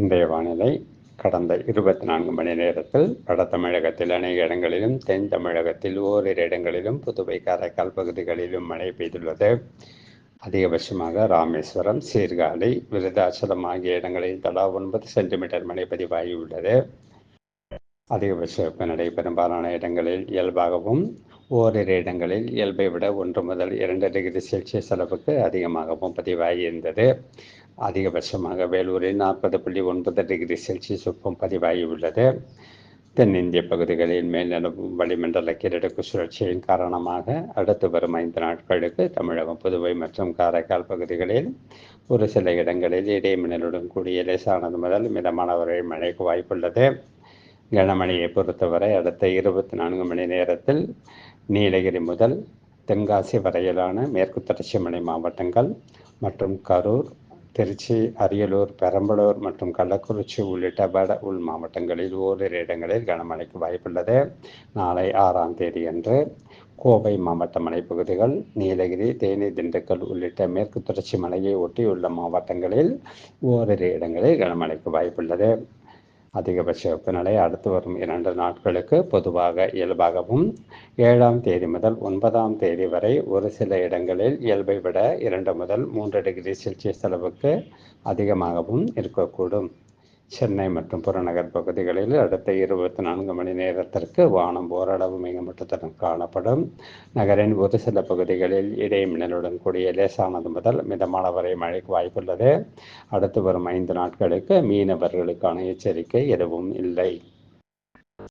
இன்றைய வானிலை கடந்த இருபத்தி நான்கு மணி நேரத்தில் வட தமிழகத்தில் அநேக இடங்களிலும் தென் தமிழகத்தில் ஓரிரு இடங்களிலும் புதுவை காரைக்கால் பகுதிகளிலும் மழை பெய்துள்ளது. அதிகபட்சமாக ராமேஸ்வரம் சீர்காழி விருதாச்சலம் ஆகிய இடங்களில் தலா ஒன்பது சென்டிமீட்டர் மழை பதிவாகியுள்ளது. அதிகபட்ச வெப்பநிலை பெரும்பாலான இடங்களில் இயல்பாகவும் ஓரிரு இடங்களில் இயல்பை விட ஒன்று முதல் இரண்டு டிகிரி செல்சியஸ் அளவுக்கு அதிகமாகவும் பதிவாகியிருந்தது. அதிகபட்சமாக வேலூரில் நாற்பது புள்ளி ஒன்பது டிகிரி செல்சியஸ் வெப்பம் பதிவாகியுள்ளது. தென்னிந்திய பகுதிகளில் மேல்நிலவும் வளிமண்டல கிரடுக்கு சுழற்சியின் காரணமாக அடுத்து வரும் ஐந்து நாட்களுக்கு தமிழகம் புதுவை மற்றும் காரைக்கால் பகுதிகளில் ஒரு சில இடங்களில் இடைமின்னலுடன் கூடிய லேசானது முதல் மிதமான வரை மழைக்கு வாய்ப்புள்ளது. கனமழையை பொறுத்தவரை அடுத்த இருபத்தி நான்கு மணி நேரத்தில் நீலகிரி முதல் தென்காசி வரையிலான மேற்கு தொடர்ச்சி மலை மாவட்டங்கள் மற்றும் கரூர் திருச்சி அரியலூர் பெரம்பலூர் மற்றும் கள்ளக்குறிச்சி உள்ளிட்ட வட உள் மாவட்டங்களில் ஓரிரு இடங்களில் கனமழைக்கு வாய்ப்புள்ளது. நாளை ஆறாம் தேதி அன்று கோவை மாவட்ட மலைப்பகுதிகள் நீலகிரி தேனி திண்டுக்கல் உள்ளிட்ட மேற்கு தொடர்ச்சி மலையை ஒட்டியுள்ள மாவட்டங்களில் ஓரிரு இடங்களில் கனமழைக்கு வாய்ப்புள்ளது. அதிகபட்ச வெப்பநிலை அடுத்து வரும் இரண்டு நாட்களுக்கு பொதுவாக இயல்பாகவும் ஏழாம் தேதி முதல் ஒன்பதாம் தேதி வரை ஒரு சில இடங்களில் இயல்பை விட இரண்டு முதல் மூன்று டிகிரி செல்சியஸ் அளவுக்கு அதிகமாகவும் இருக்கக்கூடும். சென்னை மற்றும் புறநகர் பகுதிகளில் அடுத்த இருபத்தி நான்கு மணி நேரத்திற்கு வானம் ஓரளவு மேகமூட்டத்துடன் காணப்படும். நகரின் ஒரு சில பகுதிகளில் இடைமின்னலுடன் கூடிய லேசானது முதல் மிதமான வரை மழைக்கு வாய்ப்புள்ளது. அடுத்து வரும் ஐந்து நாட்களுக்கு மீனவர்களுக்கான எச்சரிக்கை எதுவும் இல்லை.